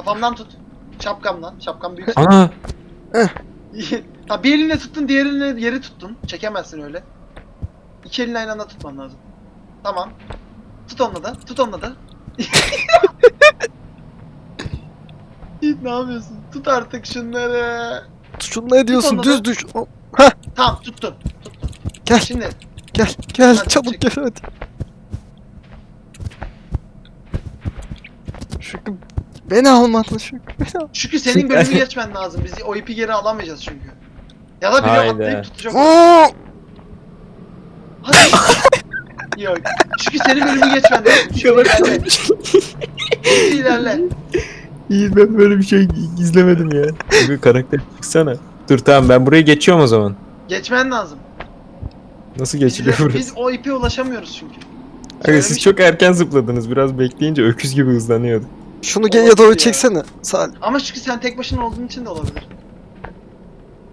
Kafamdan tut. Şapkamdan. Şapkam büyük. Ana ha, bir elinle tuttun, diğer elinle yeri tuttun. Çekemezsin öyle. İki elinle aynı anda tutman lazım. Tamam. Tut onunla da. Tut onunla da. Yiğit ne yapıyorsun? Tut artık şunları. Şunu ne diyorsun? onu Düz da. düş. O- Tamam tuttun. Tuttun. Gel Şimdi gel gel Hadi çabuk çek. gel hadi. Şükrü beni almadın Şükrü beni al. Şükrü senin bölümü geçmen lazım. Biz o ipi geri alamayacağız çünkü. Ya da biri Haydi. atlayıp tutacak. Hadi. Yok. Şükrü senin bölümü geçmen lazım. Şükrü ilerle. Şükrü ilerle. iyi ben böyle bir şey izlemedim ya. Bir karakter çıksana. Dur tamam ben buraya geçiyorum o zaman. Geçmen lazım. Nasıl Biz, geçiliyor burası? biz o ipe ulaşamıyoruz çünkü. Aga, siz Söylemiştim. çok erken zıpladınız. Biraz bekleyince öküz gibi hızlanıyordu. Şunu geriye doğru ya. çeksene. Salih. Ama Şükrü sen tek başına olduğun için de olabilir.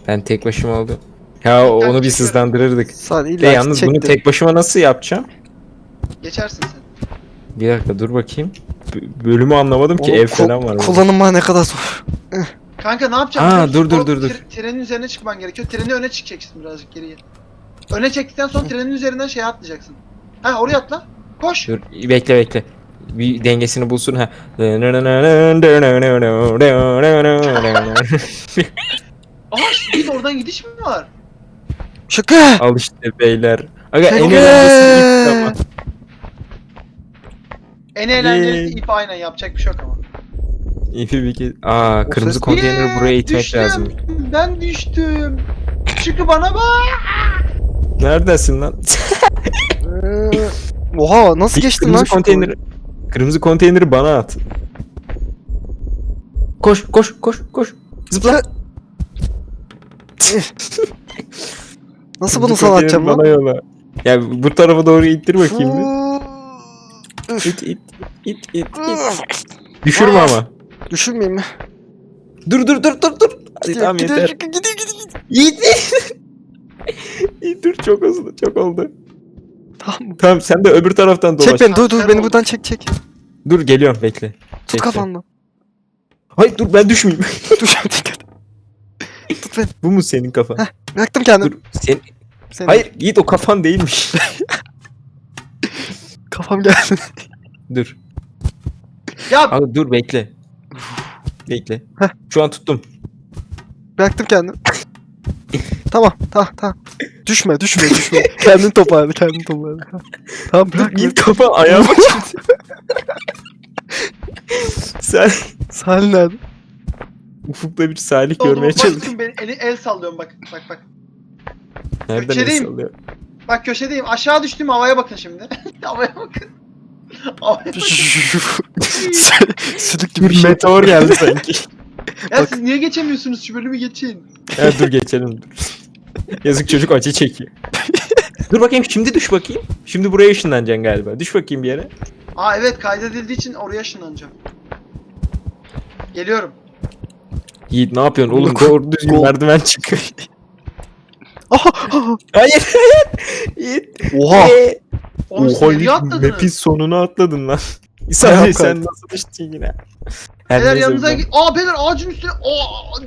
Ben tek başıma oldum. Ya onu bir çekiyorum. hızlandırırdık. Salih illa yalnız bunu tek başıma nasıl yapacağım? Geçersin sen. Bir dakika dur bakayım. B- bölümü anlamadım ki ev falan var. Kullanılma ne kadar zor. Kanka ne yapacağım? Aa, biliyor musun? dur, dur, O dur, dur. tre- trenin üzerine çıkman gerekiyor. Treni öne çıkacaksın birazcık geriye. Öne çektikten sonra trenin üzerinden şeye atlayacaksın. Ha oraya atla. Koş. Dur bekle bekle. Bir dengesini bulsun ha. Aha bir de oradan gidiş mi var? Şükrü. Al işte beyler. Aga en ip ama. En eğlencelisi ip aynen yapacak bir şey yok ama. İpi bir kez... Aa O kırmızı konteyneri buraya itmek düştüm. lazım. Ben düştüm. Şükrü bana bak. Neredesin lan? Ee, Oha nasıl geçtin lan kırmızı konteyneri. Kırmızı konteyneri bana at. Koş koş koş koş. Zıpla. Nasıl bunu sana atacağım lan? Bana yola. Ya bu tarafa doğru ittir bakayım bir. İt it it it it. Düşürme ama. Düşürmeyeyim mi? Dur dur dur dur dur. Hadi Gidiyor, tamam gidiyor, yeter. Gidiyor, gidiyor, gidiyor. Yiğit. Yiğit dur çok hızlı çok oldu. Tamam. Tamam sen de öbür taraftan dolaş. Çek beni dur dur beni buradan çek çek. Dur geliyorum bekle. Tut Çek, kafamdan. Hayır dur ben düşmeyeyim. Dur dikkat. Tut beni. Bu mu senin kafan? Bıraktım kendimi. Dur sen. Seni. Hayır Yiğit o kafan değilmiş. Kafam geldi. dur. Ya Abi dur bekle. Bekle. Heh. Şu an tuttum. Bıraktım kendimi. Tamam tamam tamam. Düşme düşme düşme. kendin toparla kendin toparla. Tamam bırak. Yiğit kafan ayağıma çıktı. Sen Salih nerede? ufukta bir salih görmeye bak çalış. Şükrü, beni eli, el sallıyorum bak. Bak bak. Nereden Köşedeyim. el sallıyor? Bak köşedeyim. Aşağı düştüm havaya bakın şimdi. havaya bakın. Havaya bakın. Sülük gibi bir Bir şey. meteor geldi sanki. Ya Bak. siz niye geçemiyorsunuz? Şu bölümü geçin. ya dur geçelim dur. Yazık çocuk acı çekiyor. dur bakayım şimdi düş bakayım. Şimdi buraya ışınlanacaksın galiba. Düş bakayım bir yere. Aa evet kaydedildiği için oraya ışınlanacağım. Geliyorum. Yiğit ne yapıyorsun oğlum? Gol- Doğru düzgün gol. merdiven çık. Hayır hayır. Yiğit. Oha. Ee, Oğlum siz Oha nereye Yiğit atladınız? map'in sonuna atladın lan. Sadece sen nasıl düştün yine? Her Beyler neyse, yanınıza ben- git. Aa beyler ağacın üstüne. Aa.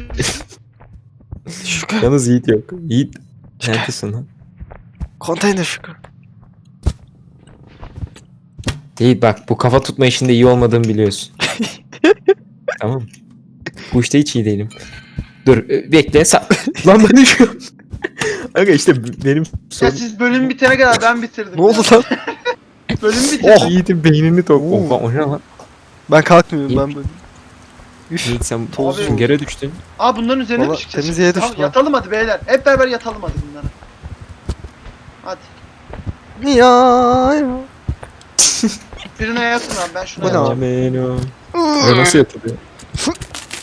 Şükrü. Yalnız Yiğit yok. Yiğit neredesin lan? Konteyner Şükrü. Yiğit bak bu kafa tutma işinde iyi olmadığımı biliyorsun. tamam. Bu işte hiç iyi değilim. Dur e, bekle. Sa lan ben düşüyorum. Aga işte b- benim Ya sorun. siz bölüm bitene kadar ben bitirdim. Ne oldu lan? Bölüm bitirdim. Oh. Yiğit'in beynini tok. Oo. Oha o ne lan? Ben kalkmıyorum ben böyle. Üf. Yiğit sen Toz tozun yere düştün. Aa bunların üzerine Valla mi çıkacağız? temiz yere Tamam, düştü lan. yatalım hadi beyler. Hep beraber yatalım hadi bunlara. Hadi. Ya ya. Birine yatın abi ben şuna Bu ne yatacağım. Ameno. Aga nasıl yatılıyor?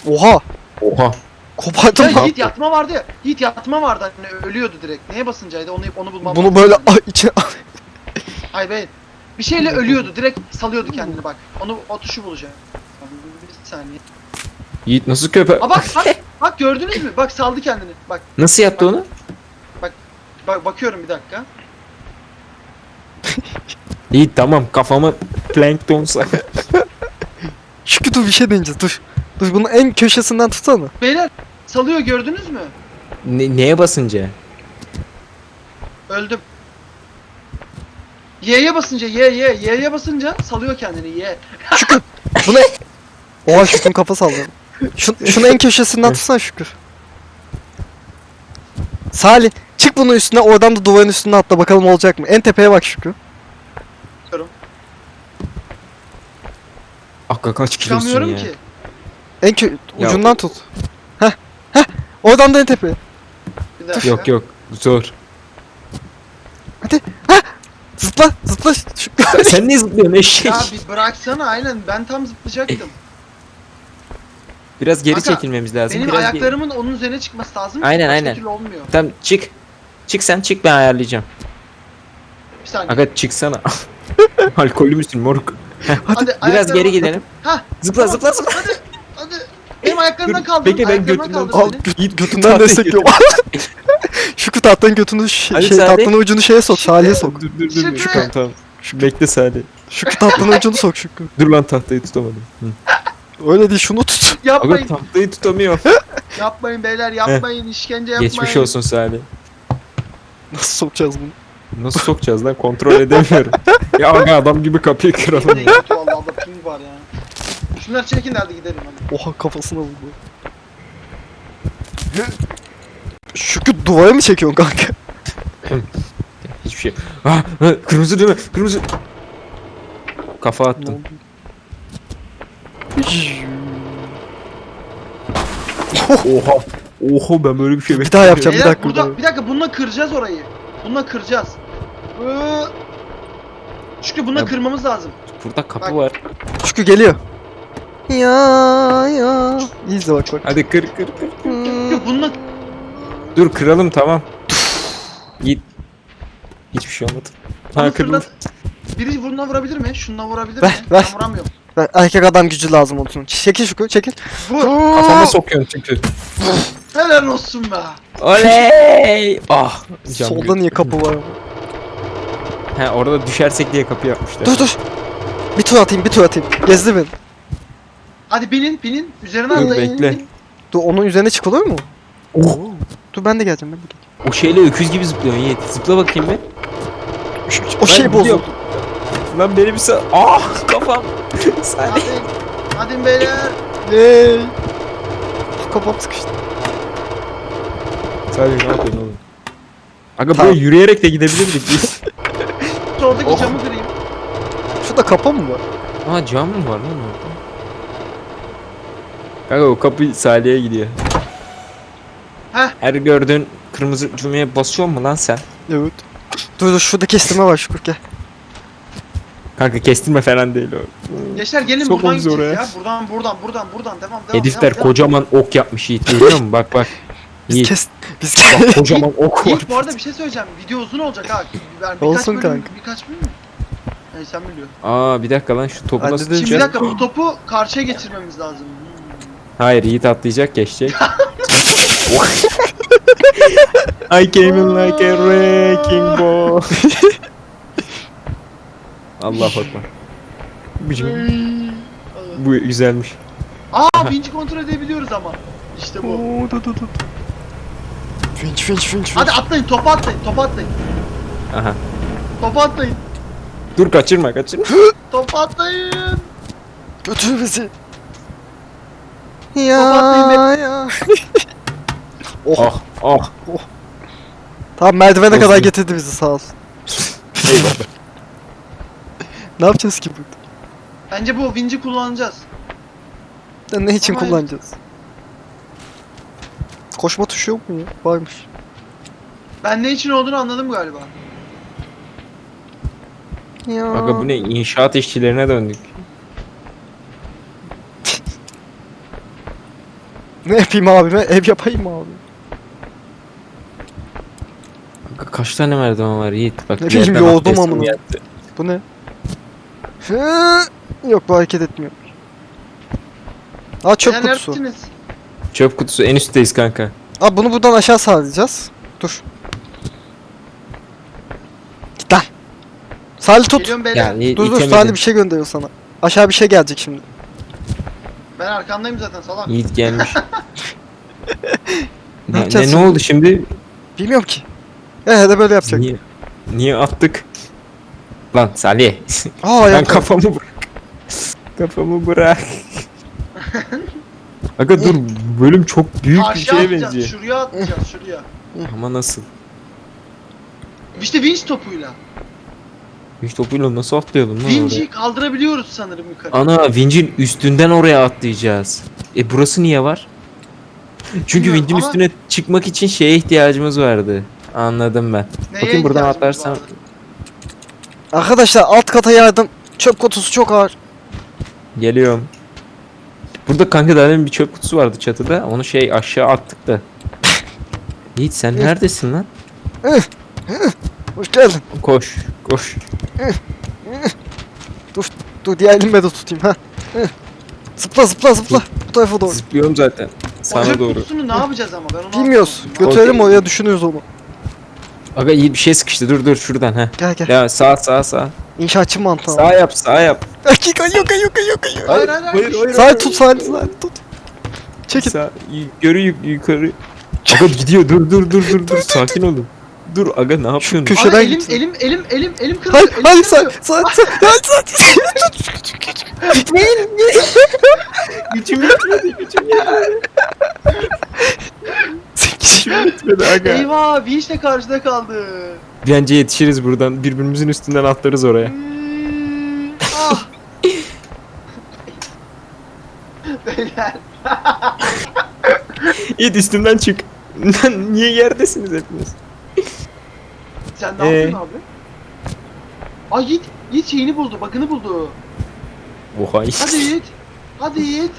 Oha. Oha. Kopardım Ya lan. Yiğit yatma vardı ya. Yiğit yatma vardı hani ölüyordu direkt. Neye basıncaydı onu onu bulmam Bunu lazım böyle ah, içine Ay be. Bir şeyle ölüyordu. Direkt salıyordu kendini bak. Onu o tuşu bulacağım. Bir saniye. Yiğit nasıl köpe... Aa bak bak bak gördünüz mü? Bak saldı kendini. Bak Nasıl yaptı onu? bak bakıyorum bir dakika. Yiğit tamam kafama plankton sak. Şükrü dur bir şey deneyeceğiz dur. Dur bunu en köşesinden tutsana. Beyler salıyor gördünüz mü? Ne- neye basınca? Öldüm. Y'ye basınca Y Y Y'ye basınca salıyor kendini Y. Bu ne? Oha Şükrü'nün kafa salladı. Şu, şunu en köşesinden tutsana Şükrü. Salih çık bunun üstüne oradan da duvarın üstüne atla bakalım olacak mı? En tepeye bak Şükrü. Akka kaç kilosun Çıkamıyorum ya? ki. En kö Ya- ucundan tut. Heh heh oradan da en tepeye. Bir dakika. Yok yok zor. Zıpla zıpla Şükrü. Sen, sen niye zıplıyorsun eşek? Ya bir bıraksana aynen ben tam zıplayacaktım. Biraz geri Kanka, çekilmemiz lazım. Benim Biraz geri- ayaklarımın onun üzerine çıkması lazım. Aynen, Başka aynen. türlü olmuyor. Tamam çık. Çık sen çık ben ayarlayacağım. Bir saniye. Aga çıksana. Alkollü müsün moruk? Hadi, Biraz geri gidelim. Hah. Zıpla tamam, zıpla zıpla. Hadi. Hadi. Benim ayaklarımdan Dur, kaldır. bekle, ben ayaklarımdan götümden- kaldır Al beni. göt, Git, götünden tahtayı destekliyorum. Şükrü tahtanın götünü ş- şey Salih. tahtanın ucunu şeye sok Salih'e sok. Dur dur Şükrü. dur. Tamam tamam. Bekle Sade. Şükrü tahtanın ucunu sok Şükrü. Dur lan tahtayı tutamadım. Hı. Öyle değil şunu tut. Aga Yapmayın. tahtayı tutamıyor. Yapmayın beyler yapmayın. işkence yapmayın. Geçmiş olsun Sade. Nasıl sokacağız bunu? Nasıl sokacağız lan kontrol edemiyorum. ya aga adam gibi kapıyı kıralım. Kötü vallahi da ping var ya. Şunları çekin de hadi gidelim hadi. Oha kafasına vurdu. Şükrü duvara mı çekiyorsun kanka? Hiçbir şey. Ah, ah, kırmızı değil mi? Kırmızı. Kafa Ne attım. Oldu? Oha. Oha ben böyle bir şey Bir daha yapacağım bir Beyler dakika. bir burada, bir dakika bununla kıracağız orayı. Bununla kıracağız. Ee, Çünkü bununla Ya- kırmamız lazım. Burada kapı Bak. var. Şükrü geliyor. Ya ya. İyi izle bak bak. Hadi kır kır kır. Çünkü bununla Dur kıralım tamam. Git. Hiçbir şey olmadı. Ha kırıldı. fırlat. Biri bununla vurabilir mi? Şununla vurabilir Ver, mi? ver. Ben vuramıyorum. Erkek adam gücü lazım olsun. Çekil Şükrü çekil. Kafama sokuyorsun çünkü. Helal olsun be. Oley! Ah! Cam Solda niye kapı var? He orada düşersek diye kapı yapmışlar. Dur dur. Bir tur atayım bir tur atayım. Gezdi beni. Hadi binin binin. Üzerine Dur, atlayın. bekle. bin. Dur onun üzerine çıkılıyor mu? Oh! Dur ben de geleceğim ben de geleceğim. O şeyle öküz gibi zıplıyorsun Yiğit. Zıpla bakayım bir. Şu- O şey bozuldu. Lan beni bir sa... Ah! Kafam! Saniye. Hadi. Beyler. Yay. Kafam sıkıştı. Saniye ne yapıyorsun oğlum? Aga Tamam. böyle yürüyerek de gidebilirdik biz. Oradaki Oh. camı kırayım. Şurada kapı mı var? Aa cam mı var lan orada? Kanka o kapı Salih'e gidiyor. Heh. Her gördüğün kırmızı cümleye basıyor mu lan sen? Evet. Dur dur şurada kestirme var Şükrü gel. Kanka kestirme falan değil o. Gençler gelin Sokmamız buradan gideceğiz oraya. ya. Buradan buradan buradan buradan devam devam. Herifler devam, kocaman ok yapmış Yiğit görüyor musun? Bak bak. Biz Yiğit kes... Biz bak kocaman ok var. İlk bu arada bir şey söyleyeceğim. Video uzun olacak ha. Yani birkaç Olsun bölüm, kanka. Birkaç bölüm mü? Yani sen biliyorsun. Aa bir dakika lan şu topu nasıl de- Şimdi bir dakika bu topu karşıya geçirmemiz lazım. Hayır Yiğit atlayacak geçecek. I came in like a wrecking ball. Allah akbar. Hmm. Bu güzelmiş. Aa vinci kontrol edebiliyoruz ama. İşte bu. Oo, dur dur dur. Finç finç finç. Hadi atlayın topa atlayın topa atlayın. Aha. Topa atlayın. Dur kaçırma kaçırma. Topa atlayın. Götür bizi. Kapatmayın Ya ya. oh. Oh oh. Tamam merdivene kadar Olsun. getirdi bizi sağ olsun. Eyvallah. Ne yapacağız ki burada? Bence bu vinci kullanacağız. Ya Ne için Ama- kullanacağız? Koşma tuşu yok mu ya? Varmış. Ben ne için olduğunu anladım galiba. Ya. Aga bu ne inşaat işçilerine döndük. Ne yapayım abime? Ev yapayım mı abi? Aga kaç tane merdiven var Yiğit? Bak Ne bileyim, yerden yoğurdum atlayasım amına. geldi. Bu ne? Hı, Yok bu hareket etmiyor. Aa çöp Beyler kutusu. neredesiniz? Çöp kutusu en üstteyiz kanka. Aa bunu buradan aşağı sağlayacağız. Dur. Git lan. Salih tut. Geliyorum beyler. Yani Dur dur. Salih bir şey gönderiyor sana. Aşağı bir şey gelecek şimdi. Ben arkandayım zaten salak. Yiğit gelmiş. Ne ne, yapacağız ne, ne şimdi? oldu şimdi? Bilmiyorum ki. Ee de böyle yapacak. Niye, niye attık? Lan Salih. Aa ben yapma. kafamı bırak. Kafamı bırak. Aga dur bölüm çok büyük bir Karşıya şeye atacağız. benziyor. Şuraya atacağız şuraya. Ama nasıl? İşte vinç topuyla. Hiç topuyla nasıl atlayalım lan oraya? Vinci kaldırabiliyoruz sanırım yukarı. Ana vincin üstünden oraya atlayacağız. E burası niye var? Çünkü Bilmiyorum vincin ama- üstüne çıkmak için şeye ihtiyacımız vardı. Anladım ben. Neye Bakayım buradan ihtiyacımız atlarsam. vardı? Arkadaşlar alt kata yardım. Çöp kutusu çok ağır. Geliyorum. Burada kanka daha demin bir çöp kutusu vardı çatıda. Onu şey aşağı attık da. Yiğit sen neredesin lan? Hoş geldin. Koş, koş. Dur diğer elimle de tutayım ha. Zıpla zıpla zıpla. Bu tarafa doğru. Zıplıyorum zaten. Sana çöp doğru. kutusunu ne yapacağız ama ben onu Bilmiyoruz. anlamadım. Götürelim oraya düşünüyoruz onu. Aga iyi bir şey sıkıştı. Dur dur şuradan ha. Gel gel. Ya sağ sağ sağ. İnşaatçı mantığı. Sağ yap sağ yap. Dakika yok yok yok yok. Hayır hayır hayır. hayır, Sağ tut sağ sağ tut. Çekil. Sağ, yukarı yuk- yukarı. Aga gidiyor dur dur dur dur dur sakin olun. Dur aga ne yapıyorsun? Abi Köşeden elim, gitsin. elim elim elim elim kırılıyor. Hayır elim hayır sağ kırılıyor. sağ sağ sağ. Gücüm yetmedi gücüm yetmedi. Aga. Eyvah vinç de karşıda kaldı. Bence yetişiriz buradan. Birbirimizin üstünden atlarız oraya. Hmm, ah. Beyler. Yiğit üstümden çık. Lan niye yerdesiniz hepiniz? Sen ne Ee? yapıyorsun abi? Ay Yiğit, Yiğit şeyini buldu, bakını buldu. Oha. Hadi Yiğit. Hadi Yiğit.